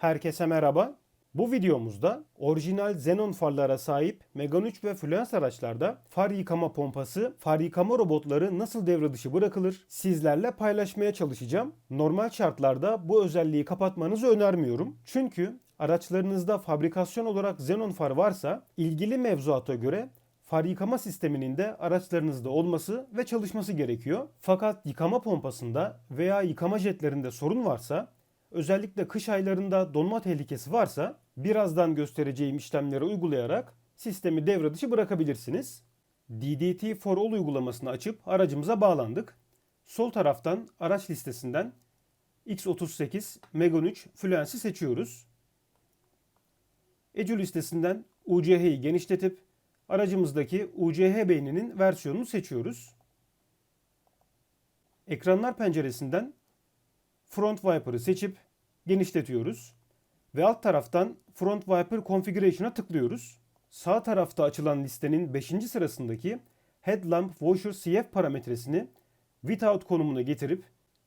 Herkese merhaba. Bu videomuzda orijinal xenon farlara sahip Megane 3 ve Fluence araçlarda far yıkama pompası, far yıkama robotları nasıl devre dışı bırakılır sizlerle paylaşmaya çalışacağım. Normal şartlarda bu özelliği kapatmanızı önermiyorum. Çünkü araçlarınızda fabrikasyon olarak xenon far varsa ilgili mevzuata göre far yıkama sisteminin de araçlarınızda olması ve çalışması gerekiyor. Fakat yıkama pompasında veya yıkama jetlerinde sorun varsa özellikle kış aylarında donma tehlikesi varsa birazdan göstereceğim işlemleri uygulayarak sistemi devre dışı bırakabilirsiniz. DDT for All uygulamasını açıp aracımıza bağlandık. Sol taraftan araç listesinden X38 Megane 3 Fluence'i seçiyoruz. ECU listesinden UCH'yi genişletip aracımızdaki UCH beyninin versiyonunu seçiyoruz. Ekranlar penceresinden Front Wiper'ı seçip genişletiyoruz. Ve alt taraftan Front Wiper Configuration'a tıklıyoruz. Sağ tarafta açılan listenin 5. sırasındaki Headlamp Washer CF parametresini Without konumuna getirip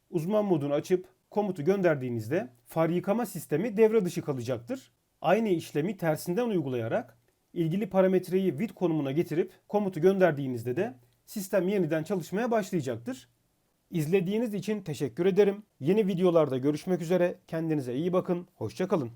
uzman modunu açıp komutu gönderdiğinizde far yıkama sistemi devre dışı kalacaktır. Aynı işlemi tersinden uygulayarak ilgili parametreyi with konumuna getirip komutu gönderdiğinizde de sistem yeniden çalışmaya başlayacaktır. İzlediğiniz için teşekkür ederim. Yeni videolarda görüşmek üzere. Kendinize iyi bakın. Hoşçakalın.